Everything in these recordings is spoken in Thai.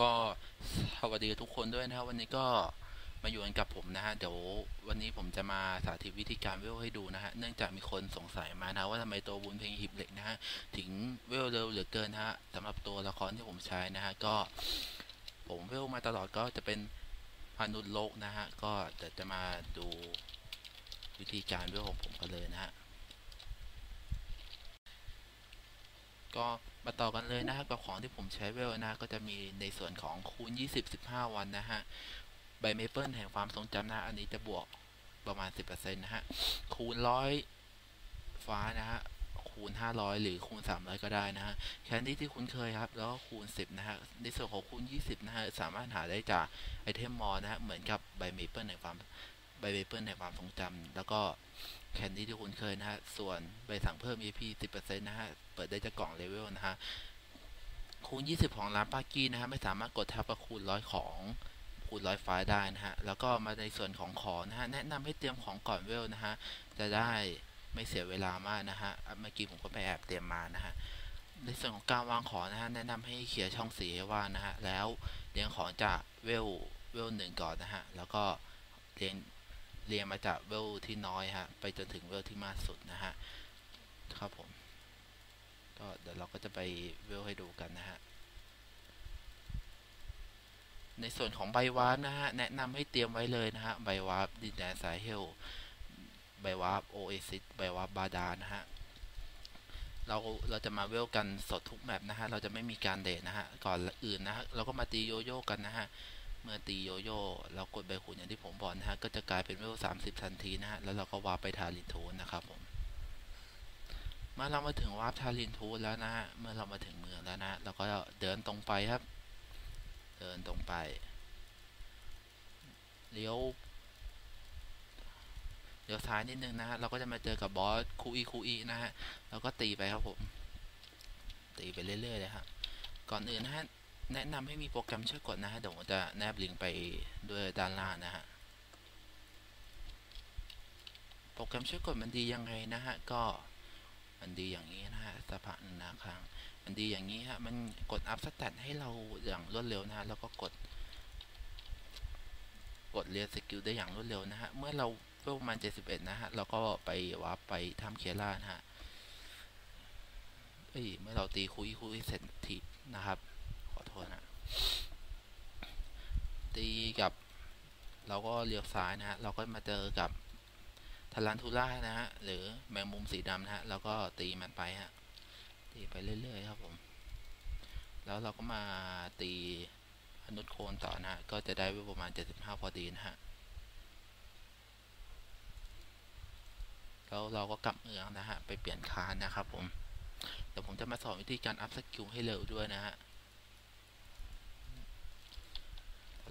ก็สวัสดีทุกคนด้วยนะครับวันนี้ก็มาอยู่กันกับผมนะฮะเดี๋ยววันนี้ผมจะมาสาธิตวิธีการเวลให้ดูนะฮะเนื่องจากมีคนสงสัยมานะว่าทำไมตัวบุญเพลงหิบเหล็กนะฮะถึงเวลเร็วเหลือเกินนะฮะสำหรับตัวละครที่ผมใช้นะฮะก็ผมเวลมาตลอดก็จะเป็นมนุษโลกนะฮะก็เดี๋ยวจะมาดูวิธีการเวลของผมกันเลยนะฮะก็ มาต่อกันเลยนะฮะกับของที่ผมใช้เวลนะก็จะมีในส่วนของคูณ 20 15 วันนะฮะใบเมเปิลแห่งความทรงจำนะอันนี้จะบวกประมาณ 10%นะฮะคูณร้อยฟ้านะฮะคูณ 500 หรือคูณ 300 ก็ได้นะฮะแคนดี้ที่คุ้นเคยครับ แล้วก็คูณ 10 นะฮะ ในส่วนของคูณ 20 นะฮะ สามารถหาได้จากไอเทมมอลนะฮะ เหมือนกับใบเมเปิลแห่งความใบเมเปิลแห่งความทรงจำแล้วก็ แคนดี้ที่คุณเคยนะฮะ ส่วนใบสั่งเพิ่ม EP 10%นะฮะ เปิดได้จากกล่องเลเวลนะฮะ คูณ 20 ของร้านปากี้นะฮะ ไม่สามารถกดทับกับคูณร้อยของคูณร้อยไฟล์ได้นะฮะ แล้วก็มาในส่วนของของนะฮะ แนะนำให้เตรียมของก่อนเวลนะฮะ จะได้ไม่เสียเวลามากนะฮะ เมื่อกี้ผมก็ไปแอบเตรียมมานะฮะ ในส่วนของการวางของนะฮะ แนะนำให้เคลียช่องสีให้ว่างนะฮะ แล้วเรียงของจากเวลเวลหนึ่งก่อนนะฮะ แล้วก็เรียง เรียงมาจากเวลที่น้อยฮะไปจนถึงเวลที่มากสุดนะฮะครับผม ก็เดี๋ยวเราก็จะไปเวลให้ดูกันนะฮะในส่วนของใบวาร์ปนะฮะแนะนำให้เตรียมไว้เลยนะฮะใบวาร์ปดินแดนสายเฮลใบวาร์ปโอเอซิสใบวาร์ปบาดานะฮะเราเราจะมาเวลกันสดทุกแมปนะฮะเราจะไม่มีการเดทนะฮะก่อนอื่นนะฮะเราก็มาตีโยโย่กันนะฮะ เมื่อตีโยโย่แล้วกดใบขุนอย่างที่ผมบอกนะฮะ ก็จะกลายเป็นเวลสามสิบทันทีนะฮะ แล้วเราก็วาร์ปไปทารินทูนนะครับผมเมื่อเรามาถึงวาร์ปทารินทูนแล้วนะฮะ เมื่อเรามาถึงเมืองแล้วนะ เราก็เดินตรงไปครับ เดินตรงไป เลี้ยวเดี๋ยวซ้ายนิดนึงนะฮะ เราก็จะมาเจอกับบอสคูอีคูอีนะฮะ แล้วก็ตีไปครับผม ตีไปเรื่อยๆเลยครับ ก่อนอื่นนะฮะ แนะนำให้มีโปรแกรมช่วยกดนะฮะ เดี๋ยวผมจะแนบลิงก์ไปด้วยด้านล่างนะฮะ โปรแกรมช่วยกดมันดียังไงนะฮะ ก็มันดีอย่างนี้นะฮะสภาพนาครั้งมันดีอย่างนี้ฮะ มันกดอัพสแตทให้เราอย่างรวดเร็วนะฮะ แล้วก็กด กดเรียนสกิลได้อย่างรวดเร็วนะฮะ เมื่อเราเวลประมาณ 71 นะฮะเราก็ไปวาร์ปไปทำเคียร่านะฮะเอ้ยเมื่อเราตีคุยคุยเสร็จทีนะครับ ตีกับ เราก็เลี้ยวซ้ายนะฮะ เราก็มาเจอกับทารันทูล่านะฮะ หรือแมงมุมสีดำนะฮะแล้วก็ตีมันไปฮะ ตีไปเรื่อยๆครับผม แล้วเราก็มาตีอนุโคนต่อนะฮะ ก็จะได้ประมาณ 75 พอดีนะฮะ แล้วเราก็กลับเมืองนะฮะ ไปเปลี่ยนคานนะครับผม เดี๋ยวผมจะมาสอนวิธีการอัพสกิลให้เร็วด้วยนะฮะ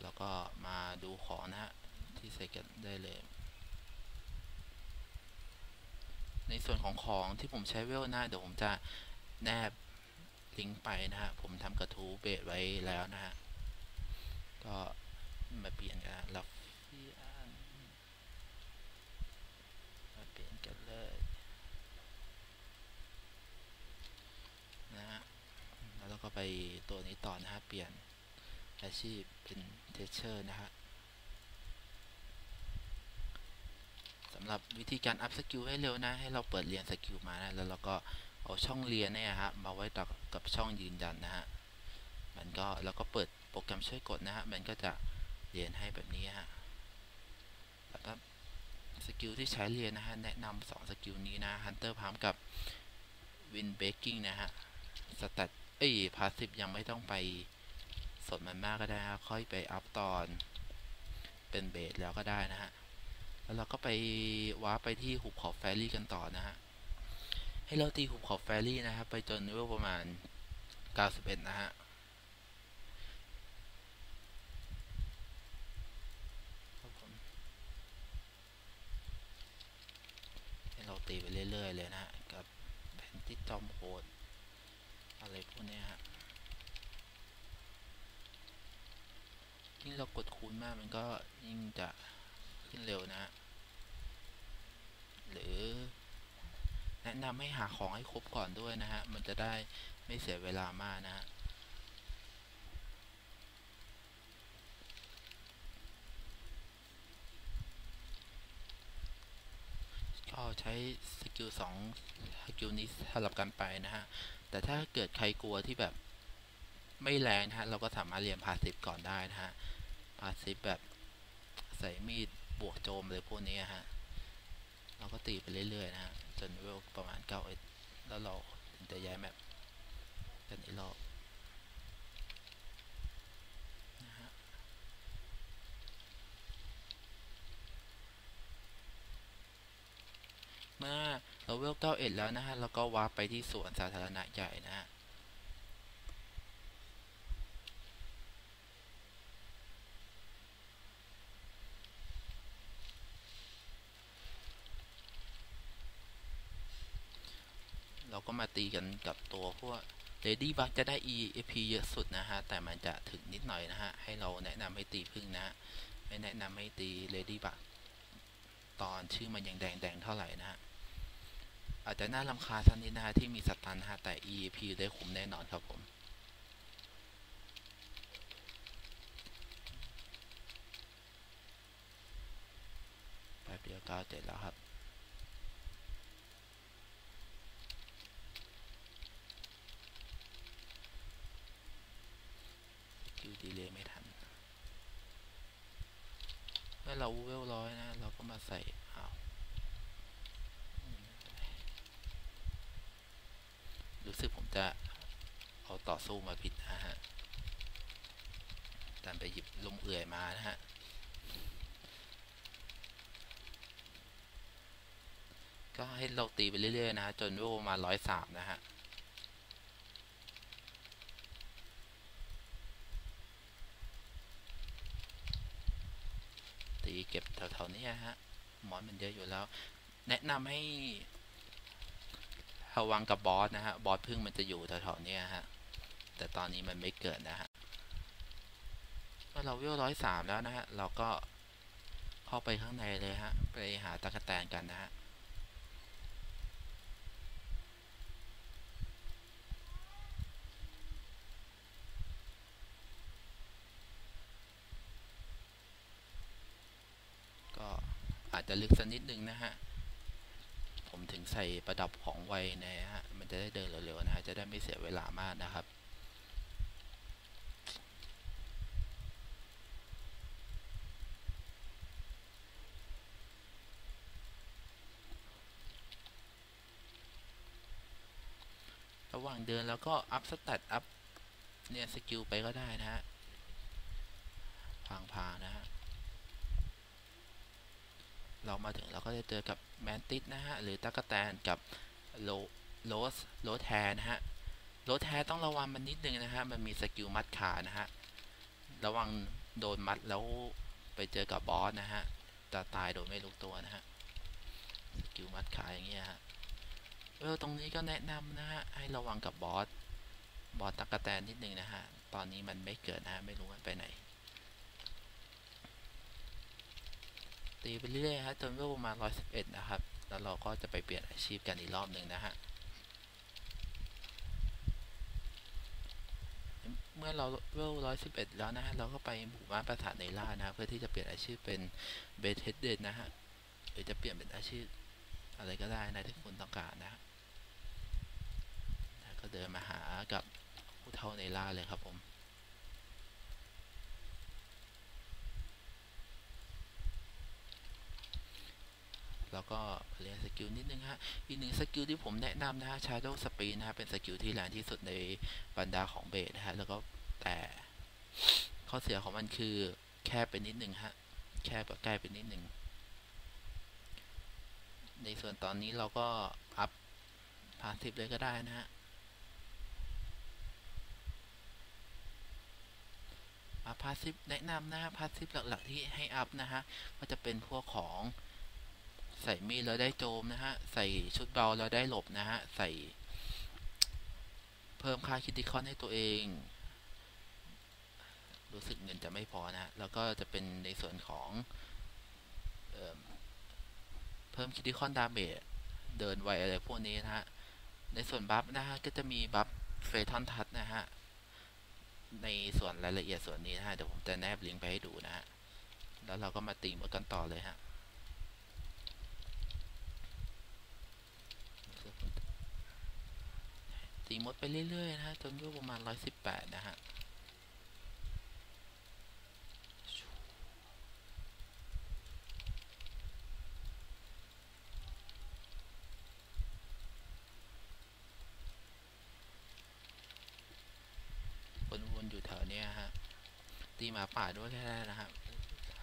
แล้วก็มาดูของนะฮะที่ใส่กันได้เลย ในส่วนของของที่ผมใช้เวลนะเดี๋ยวผมจะแนบลิงก์ไปนะฮะ ผมทำกระทู้เบสไว้แล้วนะฮะ ก็มาเปลี่ยนกันรับมาเปลี่ยนกันเลยนะฮะ แล้วเราก็ไปตัวนี้ต่อนะฮะ เปลี่ยน อาชีพเป็นเทเชอร์นะฮะสำหรับวิธีการอัพสกิลให้เร็วนะ ให้เราเปิดเรียนสกิลมานะแล้วเราก็เอาช่องเรียนเนี่ยฮะมาไว้ต่อกับช่องยืนยันนะฮะมันก็แล้วก็เปิดโปรแกรมช่วยกดนะฮะมันก็จะเรียนให้แบบนี้ฮะแล้วก็สกิลที่ใช้เรียนนะฮะแนะนำสองสกิลนี้นะ Hunter พร้อมกับ Win Breaking นะฮะสแตทเอ้ยพาสซีฟยังไม่ต้องไป สดมันมากก็ได้นะค่อยไปอัพตอนเป็นเบสแล้วก็ได้นะฮะ แล้วเราก็ไปว้าไปที่หุบขอบแฟรี่กันต่อนะฮะ ให้เราตีหุบขอบแฟรี่นะครับ ไปจนเวลประมาณ 91 นะฮะให้เราตีไปเรื่อย ๆ เลยนะฮะ กับแผ่นที่จอมโหดอะไรพวกนี้ฮะ งเรากดคูณมากมันก็ยิ่งจะขึ้นเร็วนะ หรือ แนะนำให้หาของให้ครบก่อนด้วยนะฮะ มันจะได้ไม่เสียเวลามากนะฮะก็ใช้สกิลสองสกิลนี้สลับกันไปนะฮะ แต่ถ้าเกิดใครกลัวที่แบบไม่แรงนะฮะ เราก็สามารถเรียนพาสิฟก่อนได้นะฮะ พาสซีฟแบบใส่มีดบวกโจมเลยพวกนี้ฮะ เราก็ตีไปเรื่อยๆนะฮะ จนเวลประมาณเก้าเอ็ดแล้วเราถึงจะย้ายแมปกันอีกรอบเมื่อเราเวลเก้าเอ็ดแล้วนะฮะ เราก็วาร์ปไปที่สวนสาธารณะใหญ่นะฮะ เราก็ มาตีกันกับตัวพวก Lady Bug จะได้ EAP เยอะสุดนะฮะ แต่มันจะถึงนิดหน่อยนะฮะ ให้เราแนะนำให้ตีพึ่งนะฮะ ไม่แนะนำให้ตี Lady Bug ตอนชื่อมันยังแดงๆเท่าไหร่นะฮะ อาจจะน่ารำคาญสักนิดนะฮะ ที่มีสตันฮะ แต่ EAP ได้คุ้มแน่นอนครับผมแป๊บเดียวก็เสร็จแล้วครับ คิว ดีเลยไม่ทัน เมื่อเราเวลร้อยนะ เราก็มาใส่อาวรู้สึกผมจะเอาต่อสู้มาผิดนะฮะดันไปหยิบลมเอื่อยมานะฮะ ก็ให้เราตีไปเรื่อยๆนะจนเวลประมาร้อยสามนะฮะ ตีเก็บแถวๆนี้ หมอนมันเยอะอยู่แล้ว แนะนำให้ระวังกับบอสนะฮะ บอสพึ่งมันจะอยู่แถวๆนี้ฮะ แต่ตอนนี้มันไม่เกิดนะฮะเมื่อเราวิวร้อยสามแล้วนะฮะ เราก็เข้าไปข้างในเลยฮะ ไปหาตะกแตนกันนะฮะ ก็ อาจจะลึกสักนิดนึงนะฮะ ผมถึงใส่ประดับของไวนะฮะ มันจะได้เดินเร็วๆนะฮะ จะได้ไม่เสียเวลามากนะครับระหว่างเดินแล้วก็อัพสแตตอัพเนี่ยสกิลไปก็ได้นะฮะพางๆนะฮะ เรามาถึงเราก็จะเจอกับแมนติสนะฮะ หรือตะกแตนกับโลโลสโลแทนะฮะโลแทนต้องระวังมันนิดนึงนะฮะ มันมีสกิลมัดขานะฮะ ระวังโดนมัดแล้วไปเจอกับบอสนะฮะจะตายโดยไม่รู้ตัวนะฮะ สกิลมัดขาอย่างเงี้ยฮะ เออ ตรงนี้ก็แนะนำนะฮะ ให้ระวังกับบอส บอสตะกแตนนิดนึงนะฮะ ตอนนี้มันไม่เกิดนะฮะ ไม่รู้มันไปไหน ตีไปเรื่อยๆฮะจนเวลประมาณ 111 นะครับ แล้วเราก็จะไปเปลี่ยนอาชีพกันอีกรอบหนึ่งนะฮะ เมื่อเราเวล 111 แล้วนะฮะ เราก็ไปหมู่บ้านปราสาทในล่านะเพื่อที่จะเปลี่ยนอาชีพเป็นเบสเฮดเดนนะฮะ หรือจะเปลี่ยนเป็นอาชีพอะไรก็ได้นะที่คุณต้องการนะฮะก็เดินมาหากับผู้เท่าในล่าเลยครับผม แล้วก็เรียนสกิลนิดนึงฮะ อีกหนึ่งสกิลที่ผมแนะนำนะฮะ Shadow Speed นะฮะ เป็นสกิลที่แรงที่สุดในบรรดาของเบสนะฮะ แล้วก็แต่ข้อเสียของมันคือแคบไปนิดนึงฮะ แคบกับใกล้ไปนิดนึง ในส่วนตอนนี้เราก็อัพพาสิบเลยก็ได้นะฮะพาสิบแนะนำนะฮะพาสิบหลัก ๆ ที่ให้อัพนะฮะ ก็จะเป็นพวกของ ใส่มีดแล้วได้โจมนะฮะ ใส่ชุดเบาแล้วได้หลบนะฮะ ใส่ เพิ่มค่าคิติคอนให้ตัวเอง รู้สึกเงินจะไม่พอนะฮะ แล้วก็จะเป็นในส่วนของเเพิ่มคิติคอนดาเมจเดินไวอะไรพวกนี้นะฮะ ในส่วนบัฟนะฮะ ก็จะมีบัฟเฟทอนทัชนะฮะ ในส่วนรายละเอียดส่วนนี้นะฮะ เดี๋ยวผมจะแนบลิงก์ไปให้ดูนะฮะ แล้วเราก็มาตีมกันต่อเลยฮะ ตีมดไปเรื่อยๆนะฮะจนเวลประมาณร้อยสิบแปดนะฮะวนๆอยู่แถวเนี้ยฮะตีหมาป่าด้วยแค่ได้นะฮะ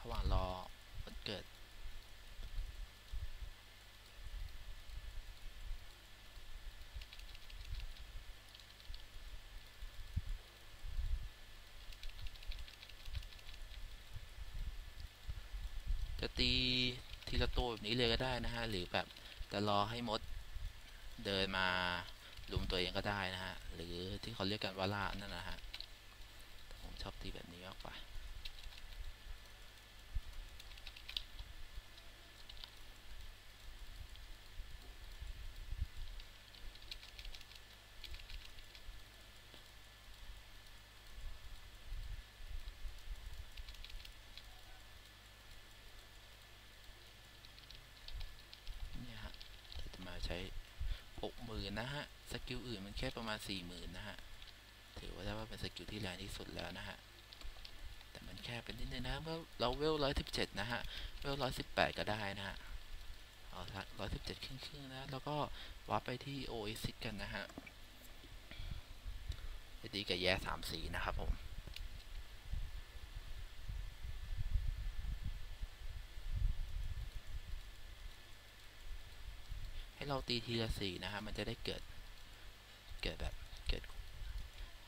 ระหว่างรอวันเกิด จะตีทีละตัวแบบ นี้เลยก็ได้นะฮะหรือแบบจะรอให้มดเดินมาลุมตัวเองก็ได้นะฮะหรือที่เขาเรียกกันว่าล่านั่นนะฮะผมชอบตีแบบนี้มากกว่า เนี่ยฮะเราจะมาใช้หกหมื่ นนะฮะ สกิลอื่นมันแค่ประมาณสี่หมื่นนะฮะ ถือว่าได้ว่าเป็นสกิลที่แรงที่สุดแล้วนะฮะ แต่มันแค่เป็นนิดนึงนะเมื่อเราเวลร้อยสิบเจ็ดนะฮะ เวลร้อยสิบแปดก็ได้นะฮะ เอาละร้อยสิบเจ็ดครึ่งๆนะ แล้วก็วัดไปที่โอเอซิกันนะฮะไอตีกับแย่สามสีนะครับผม ให้เราตีทีละสี่นะฮะมันจะได้เกิด เกิดแบบเกิด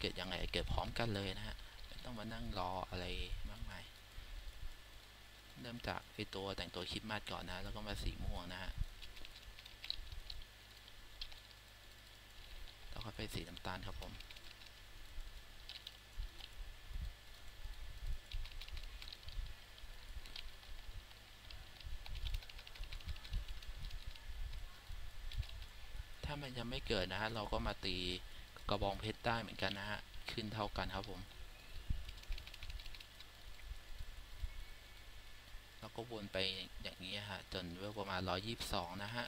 เกิดยังไงเกิดพร้อมกันเลยนะฮะไม่ต้องมานั่งรออะไรมากมายเริ่มจากไอตัวแต่งตัวคิดมาสก่อนนะ แล้วก็มาสีม่วงนะฮะแล้วก็ไปสีน้ำตาลครับผม ถ้ามันยังไม่เกิดนะฮะเราก็มาตีกระบองเพชรได้เหมือนกันนะฮะขึ้นเท่ากันครับผม แล้วก็วนไปอย่างนี้ฮะจนเวลประมาณ 122 นะฮะ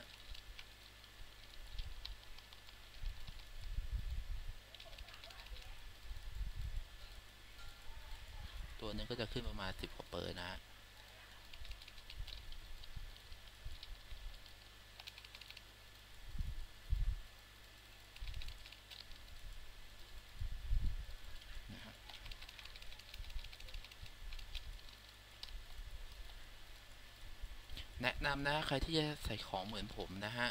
ตัวนึงก็จะขึ้นประมาณ 10กว่าเปอร์นะฮะ แนะนำนะใครที่จะใส่ของเหมือนผมนะฮะ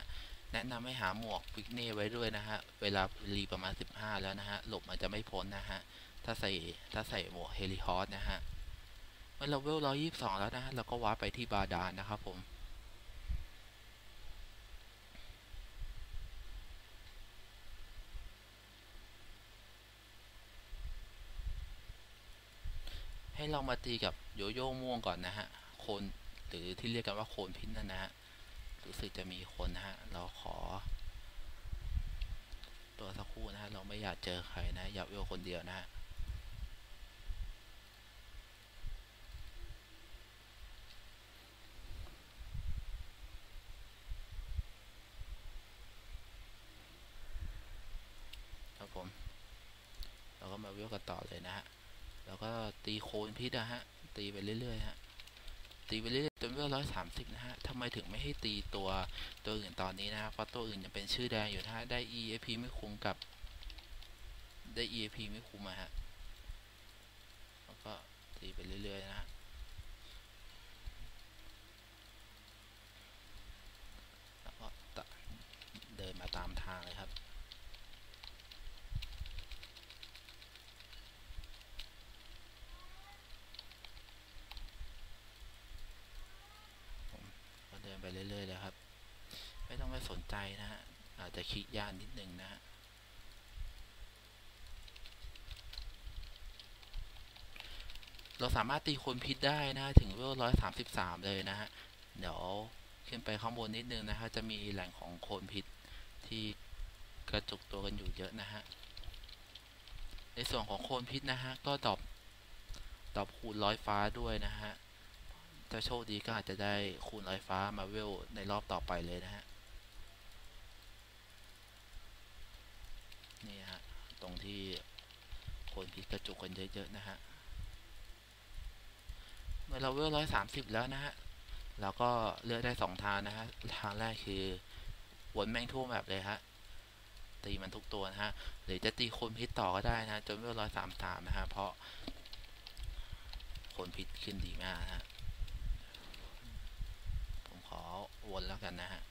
แนะนำให้หาหมวกวิกเน่ไว้ด้วยนะฮะ เวลารีประมาณ 15 แล้วนะฮะ หลบมันจะไม่พ้นนะฮะ ถ้าใส่ถ้าใส่หมวกเฮลิคอร์สนะฮะ เมื่อเราเวล122แล้วนะฮะ เราก็ว้าร์ปไปที่บาดาลนะครับผมให้เรามาตีกับโยโย่ม่วงก่อนนะฮะ คน หรือที่เรียกกันว่าโคนพิษนั่นะฮะรู้สึกจะมีคนนะฮะเราขอ ตัวสักครู่นะฮะเราไม่อยากเจอใครนะ อยากเวลคนเดียวนะฮะครับผม เราก็มาเวลกันต่อเลยนะฮะแล้วก็ตีโคนพิษนะฮะตีไปเรื่อยๆฮะ ตีไปเรื่อยๆจนเวลร้อยสามสิบนะฮะทำไมถึงไม่ให้ตีตัวตัวอื่นตอนนี้นะฮะเพราะตัวอื่นยังเป็นชื่อแดงอยู่นะฮะได้ EAP ไม่คุ้มกับ ได้ EAP ไม่คุ้มอะฮะแล้วก็ตีไปเรื่อยๆนะฮะแล้วก็เดินมาตามทางเลยครับ ก็เดินไปเรื่อยๆเลยครับ ไม่ต้องไปสนใจนะฮะ อา จจะคิดยากนิดนึงนะฮะเราสามารถตีคนพิษได้นะถึงเวลร้อยสามสิบสามเลยนะฮะเดี๋ยวขึ้นไปข้างบนนิดนึงนะฮะจะมีแหล่งของโคนพิษที่กระจุกตัวกันอยู่เยอะนะฮะในส่วนของโคนพิษนะฮะก็ดอปดอปคูณร้อยฟ้าด้วยนะฮะถ้าโชคดีก็อาจจะได้คูณร้อยฟ้ามาเวลในรอบต่อไปเลยนะฮะ นี่ ตรงที่คนพิษกระจุกกันเยอะๆนะฮะ เมื่อเราเวลร้อยสามสิบแล้วนะฮะ เราก็เลือกได้สองทางนะฮะ ทางแรกคือวนแม่งทั่วแบบเลยฮะ ตีมันทุกตัวนะฮะ หรือจะตีคนพิษต่อก็ได้นะจนเวลร้อยสามสามนะฮะ เพราะคนพิษขึ้นดีมากนะฮะ ผมขอวนแล้วกันนะฮะ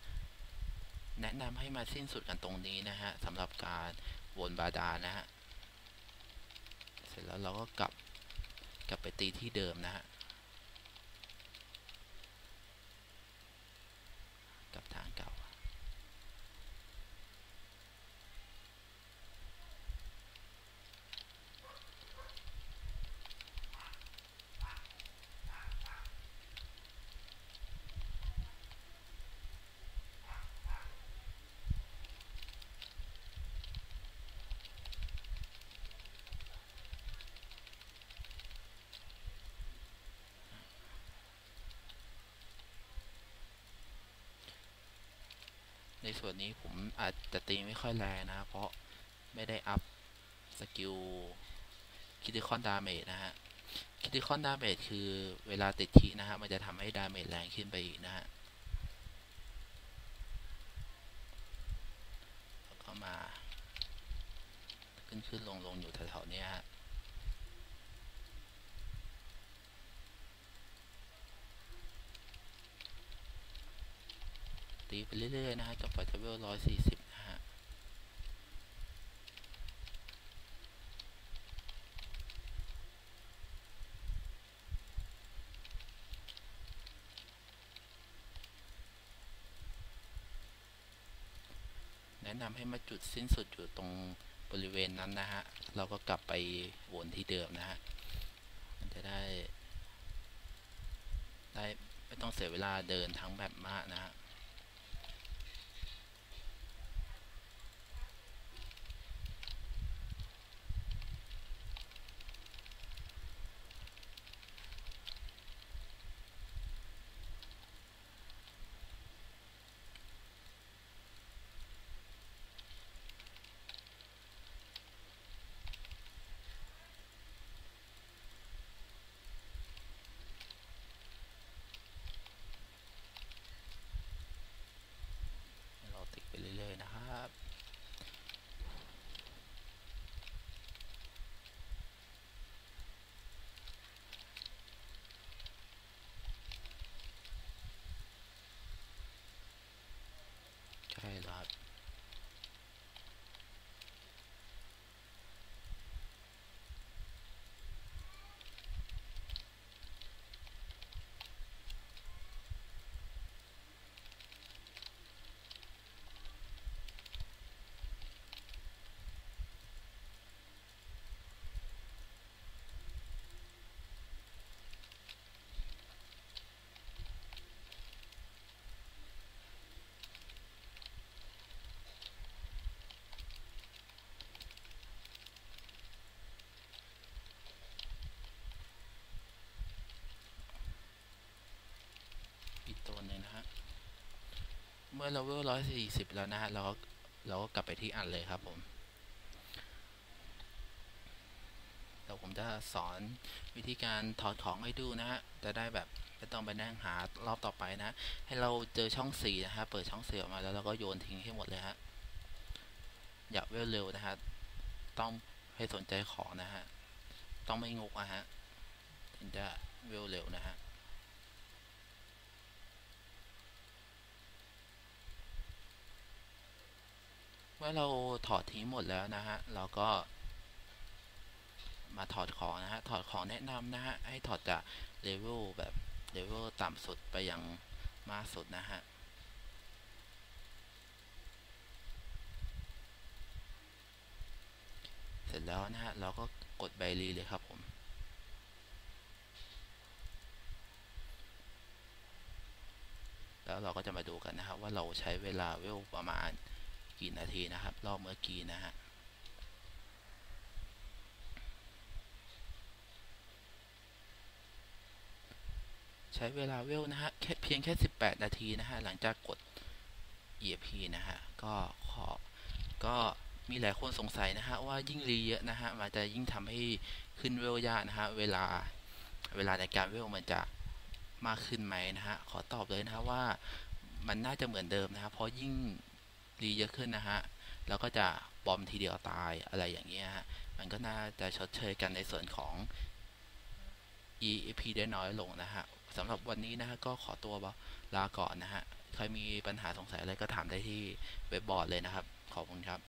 แนะนำให้มาสิ้นสุดกันตรงนี้นะฮะสำหรับการ วนบาดาลนะฮะ เสร็จแล้วเราก็กลับกลับไปตีที่เดิมนะฮะ กลับทางเก่า ในส่วนนี้ผมอาจจะตีไม่ค่อยแรงนะ เพราะไม่ได้อัพสกิลคิติคอนดาเมจนะฮะคิติคอนดาเมจคือเวลาติดทีนะฮะ มันจะทำให้ดาเมจแรงขึ้นไปอีกนะฮะแล้วก็มา ขึ้นขึ้นลงลงอยู่แถวๆเนี้ยฮะ ตีไปเรื่อยๆนะฮะกับไฟเทเวลร้อยสี่สิบนะฮะแนะนำให้มาจุดสิ้นสุดอยู่ตรงบริเวณนั้นนะฮะ เราก็กลับไปวนที่เดิมนะฮะ มันจะได้ ได้ไม่ต้องเสียเวลาเดินทั้งแบบมากนะฮะ เราติดไปเรื่อยๆนะครับ ใช่แล้วครับ อีกตัวหนึ่งนะฮะ เมื่อเราเวลร้อยสี่สิบแล้วนะฮะเราก็เราก็กลับไปที่อันเลยครับผมเดี๋ยวผมจะสอนวิธีการถอดของให้ดูนะฮะจะได้แบบไม่ต้องไปนั่งหารอบต่อไปนะ ให้เราเจอช่องสี่นะฮะเปิดช่องสี่ออกมาแล้วเราก็โยนทิ้งให้หมดเลยฮะอย่าเวลเร็วนะฮะต้องให้สนใจของนะฮะต้องไม่งกอะฮะถึงจะเวลเร็วนะฮะ มื่อเราถอดทิ้งหมดแล้วนะฮะ เราก็ มาถอดของนะฮะ ถอดของแนะนำนะฮะ ให้ถอดจากเลเวลแบบเลเวลต่ำสุดไปยังมากสุดนะฮะเสร็จแล้วนะฮะ เราก็กดใบรีเลยครับผมแล้วเราก็จะมาดูกันนะครับว่าเราใช้เวลาเวลประมาณ กี่นาทีนะครับ รอบเมื่อกี้นะฮะใช้เวลาเวลนะฮะแค่เพียงแค่ 18 นาทีนะฮะ หลังจากกด EFP นะฮะ ก็ขอ ก็มีหลายคนสงสัยนะฮะ ว่ายิ่งรีเยอะนะฮะ มันจะยิ่งทำให้ขึ้นเวลยากนะฮะ เวลา เวลาในการเวลมันจะมากขึ้นไหมนะฮะ ขอตอบเลยนะฮะว่ามันน่าจะเหมือนเดิมนะฮะเพราะยิ่ง รีเยอะขึ้นนะฮะ แล้วก็จะบอมทีเดียวตายอะไรอย่างเงี้ยฮะ มันก็น่าจะชดเชยกันในส่วนของ EP ได้น้อยลงนะฮะสำหรับวันนี้นะฮะก็ขอตัวลาก่อนนะฮะ ใครมีปัญหาสงสัยอะไรก็ถามได้ที่เว็บบอร์ดเลยนะครับ ขอบคุณครับ